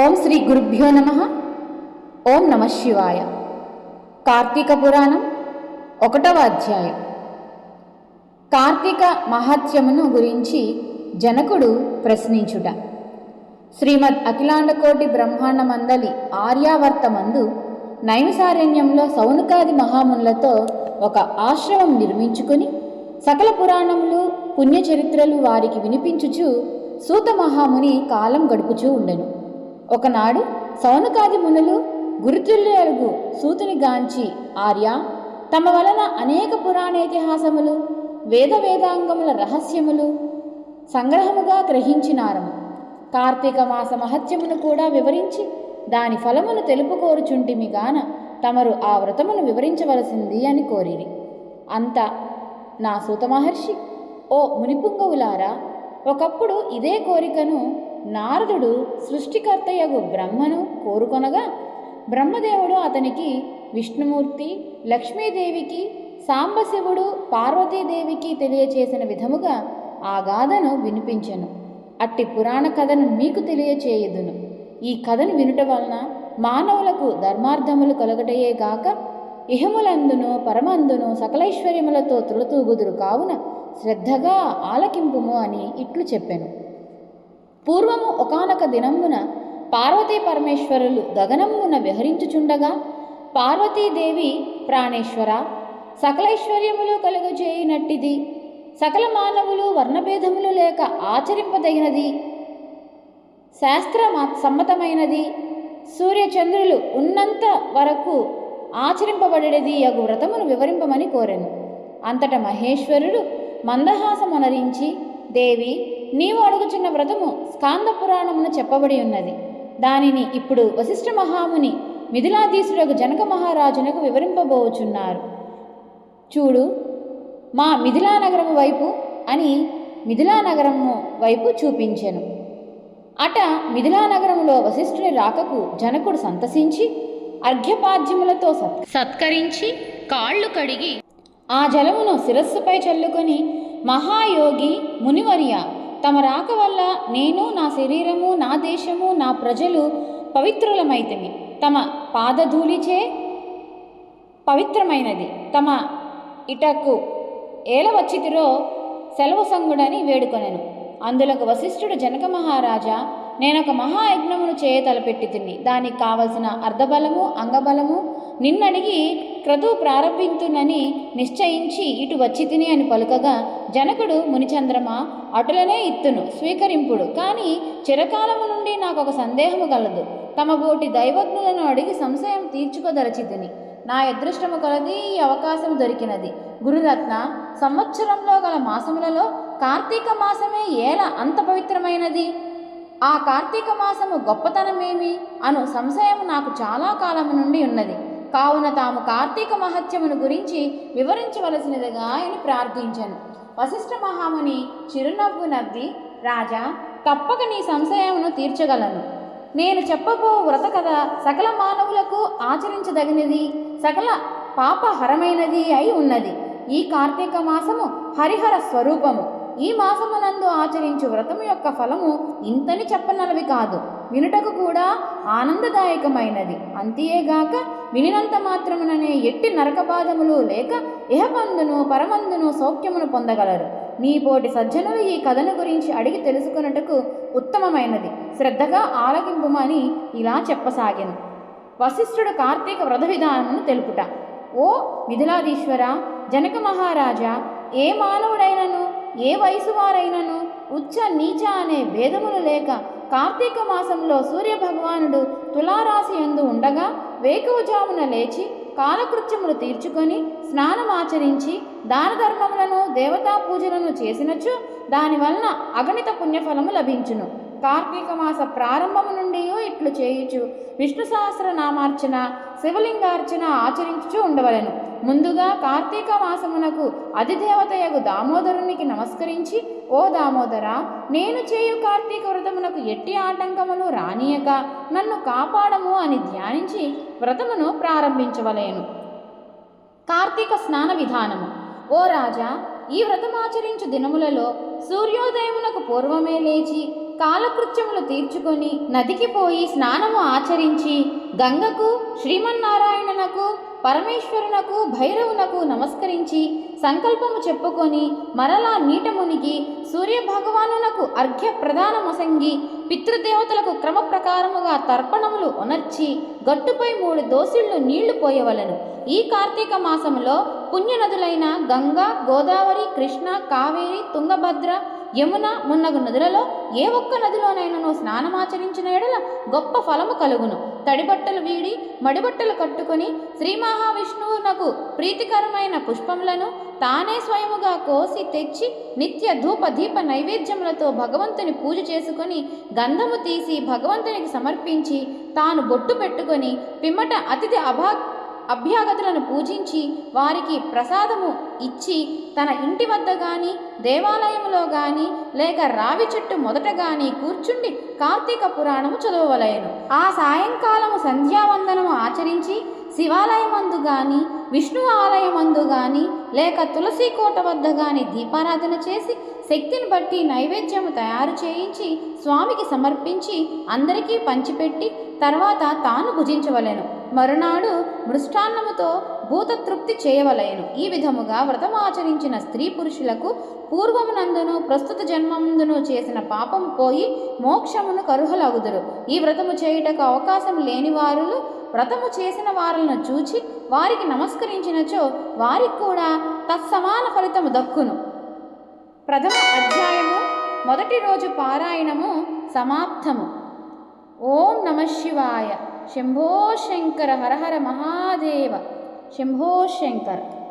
ఓం శ్రీ గురుభ్యో నమ. ఓం నమ శివాయ. కార్తీక పురాణం ఒకటవ అధ్యాయం. కార్తీక మహాత్యమును గురించి జనకుడు ప్రశ్నించుట. శ్రీమద్ అఖిలాండకోటి బ్రహ్మాండ మందలి ఆర్యావర్తమందు నైమిసారణ్యంలో సౌనకాది మహామునులతో ఒక ఆశ్రమం నిర్మించుకుని సకల పురాణములు పుణ్యచరిత్రలు వారికి వినిపించుచు సూత మహాముని కాలం గడుపుచూ ఉండెను. ఒకనాడు సౌనకాది మునులు గురుతుల్యలుగు సూతుని గాంచి ఆర్య తమ వలన అనేక పురాణేతిహాసములు వేద వేదాంగముల రహస్యములు సంగ్రహముగా గ్రహించినారము. కార్తీక మాస మహత్యమును కూడా వివరించి దాని ఫలమును తెలుపుకోరుచుంటిమి గాన తమరు ఆ వ్రతమును వివరించవలసింది అని కోరిరి. అంత నా సూత మహర్షి ఓ మునిపుంగవులారా ఒకప్పుడు ఇదే కోరికను నారదుడు సృష్టికర్తయగు బ్రహ్మను కోరుకొనగా బ్రహ్మదేవుడు అతనికి విష్ణుమూర్తి లక్ష్మీదేవికి సాంబశివుడు పార్వతీదేవికి తెలియచేసిన విధముగా ఆ గాథను వినిపించెను. అట్టి పురాణ కథను మీకు తెలియచేయుదును. ఈ కథను వినుట వలన మానవులకు ధర్మార్థములు కలుగటయే గాక ఇహములందును పరమందును సకలైశ్వర్యములతో తులతూగుదురు కావున శ్రద్ధగా ఆలకింపుము అని ఇట్లు చెప్పాను. పూర్వము ఒకనొక దినమున పార్వతీ పరమేశ్వరులు గగనమున విహరించుచుండగా పార్వతీదేవి ప్రాణేశ్వర సకలైశ్వర్యములు కలుగజేయునట్టిది. సకల మానవులు వర్ణభేదములు లేక ఆచరింపదగినది. శాస్త్ర సమ్మతమైనది. సూర్యచంద్రులు ఉన్నంత వరకు ఆచరింపబడేది యగు వ్రతమును వివరింపమని కోరాను. అంతట మహేశ్వరుడు మందహాసమనరించి దేవి నీవు అడుగుచున్న వ్రతము స్కాంద పురాణమును చెప్పబడి ఉన్నది. దానిని ఇప్పుడు వశిష్ఠ మహాముని మిథిలాధీశుడకు జనక మహారాజునకు వివరింపబోచున్నారు. చూడు మా మిథిలా నగరము వైపు అని మిథిలా నగరము వైపు చూపించెను. అట మిథిలా నగరములో వశిష్ఠుని రాకకు జనకుడు సంతసించి అర్ఘ్యపాద్యములతో సత్ సత్కరించి కాళ్ళు కడిగి ఆ జలమును శిరస్సుపై చల్లుకొని మహాయోగి మునివర్య తమ రాక వల్ల నేను నా శరీరము నా దేశము నా ప్రజలు పవిత్రులమైతిమి. తమ పాదధూళిచే పవిత్రమైనది. తమ ఇటకు ఏలవచ్చితిరో సెలవు సంగుడని వేడుకొనెను. అందులకు వశిష్ఠుడు జనక మహారాజా నేనొక మహాయజ్ఞమును చేయ తలపెట్టి తిని దానికి కావలసిన అర్ధబలము అంగబలము నిన్నడిగి క్రతువు ప్రారంభింతునని నిశ్చయించి ఇటు వచ్చి తిని అని పలుకగా జనకుడు మునిచంద్రమ అటులనే ఇత్తును స్వీకరింపుడు. కానీ చిరకాలము నుండి నాకు ఒక సందేహము గలదు. తమ బోటి దైవజ్ఞులను అడిగి సంశయం తీర్చుకోదరచితిని. నా అదృష్టము కొలది ఈ అవకాశం దొరికినది. గురురత్న సంవత్సరంలో గల మాసములలో కార్తీక మాసమే ఏల అంత పవిత్రమైనది? ఆ కార్తీక మాసము గొప్పతనమేమి? అను సంశయం నాకు చాలా కాలము నుండి ఉన్నది. కావున తాము కార్తీక మహత్యమును గురించి వివరించవలసినదిగా ఆయన ప్రార్థించాను. వశిష్ఠ మహాముని చిరునవ్వు నవ్వి రాజా తప్పక నీ సంశయమును తీర్చగలను. నేను చెప్పబో వ్రత కథ సకల మానవులకు ఆచరించదగినది సకల పాపహరమైనది అయి ఉన్నది. ఈ కార్తీక మాసము హరిహర స్వరూపము. ఈ మాసమునందు ఆచరించు వ్రతము యొక్క ఫలము ఇంతని చెప్పనలవి కాదు. వినుటకు కూడా ఆనందదాయకమైనది. అంతేగాక వినినంత మాత్రముననే ఎట్టి నరకబాధములు లేక ఇహపందును పరమందును సౌఖ్యమును పొందగలరు. నీపోటి సజ్జనులు ఈ కథను గురించి అడిగి తెలుసుకున్నటకు ఉత్తమమైనది. శ్రద్ధగా ఆలకింపుమని ఇలా చెప్పసాగాను. వశిష్ఠుడు కార్తీక వ్రత విధానమును తెలుపుట. ఓ మిథిలాధీశ్వర జనక మహారాజా ఏ మానవుడైనను ఏ వయసు వారైనను ఉచ్చ నీచ అనే భేదములు లేక కార్తీక మాసంలో సూర్య భగవానుడు తులారాశి ఎందు ఉండగా వేకువజామున లేచి కాలకృత్యములు తీర్చుకొని స్నానమాచరించి దాన ధర్మములను దేవతా పూజలను చేసినచు దానివలన అగణిత పుణ్యఫలము లభించును. కార్తీక మాస ప్రారంభము నుండి ఇట్లు చేయుచు విష్ణు సహస్రనామార్చన శివలింగార్చన ఆచరించుచు ఉండవలెను. ముందుగా కార్తీక మాసమునకు అధిదేవతయగు దామోదరునికి నమస్కరించి ఓ దామోదర నేను చేయు కార్తీక వ్రతమునకు ఎట్టి ఆటంకములు రానియక నన్ను కాపాడము అని ధ్యానించి వ్రతమును ప్రారంభించవలేను. కార్తీక స్నాన విధానము. ఓ రాజా ఈ వ్రతమాచరించు దినములలో సూర్యోదయమునకు పూర్వమే లేచి కాలకృత్యములు తీర్చుకొని నదికి పోయి స్నానము ఆచరించి గంగకు శ్రీమన్నారాయణనకు పరమేశ్వరునకు భైరవునకు నమస్కరించి సంకల్పము చెప్పుకొని మరలా నీట మునిగి సూర్యభగవానునకు అర్ఘ్య ప్రదానమొసంగి పితృదేవతలకు క్రమ ప్రకారముగా తర్పణములు ఉనర్చి గట్టుపై మూడు దోసిళ్ళు నీళ్ళు పోయవలను. ఈ కార్తీక మాసములో పుణ్యనదులైన గంగా గోదావరి కృష్ణ కావేరి తుంగభద్ర యమున మున్నగు నదులలో ఏ ఒక్క నదిలోనైనను స్నానమాచరించిన ఎడల గొప్ప ఫలము కలుగును. తడిబట్టలు వీడి మడిబట్టలు కట్టుకొని శ్రీ మహావిష్ణువునకు ప్రీతికరమైన పుష్పములను తానే స్వయముగా కోసి తెచ్చి నిత్య ధూప దీప నైవేద్యములతో భగవంతుని పూజ చేసుకొని గంధము తీసి భగవంతునికి సమర్పించి తాను బొట్టు పెట్టుకొని పిమ్మట అతిథి అభా అభ్యాగతులను పూజించి వారికి ప్రసాదము ఇచ్చి తన ఇంటి వద్ద గాని దేవాలయంలో గాని లేక రావి చెట్టు మొదట గాని కూర్చుండి కార్తీక పురాణము చదవవలయను ఆ సాయంకాలము సంధ్యావందనము ఆచరించి శివాలయమందు గాని విష్ణు ఆలయమందు గాని లేక తులసి కోట వద్ద గాని దీపారాధన చేసి శక్తిని బట్టి నైవేద్యము తయారు చేయించి స్వామికి సమర్పించి అందరికీ పంచిపెట్టి తర్వాత తాను భుజించవలెను. మరునాడు మృష్టాన్నముతో భూతతృప్తి చేయవలయను ఈ విధముగా వ్రతం ఆచరించిన స్త్రీ పురుషులకు పూర్వమునందును ప్రస్తుత జన్మముందును చేసిన పాపం పోయి మోక్షమును కరుహలగుదురు ఈ వ్రతము చేయుటకు అవకాశం లేని వారు వ్రతము చేసిన వారులను చూచి వారికి నమస్కరించినచో వారికి కూడా తత్సమాన ఫలితము దక్కును. ప్రథమ అధ్యాయము మొదటి రోజు పారాయణము సమాప్తము. ఓం నమ శివాయ. ಶಂಭೋ ಶಂಕರ ಹರ ಹರ ಮಹಾದೇವ ಶಂಭೋ ಶಂಕರ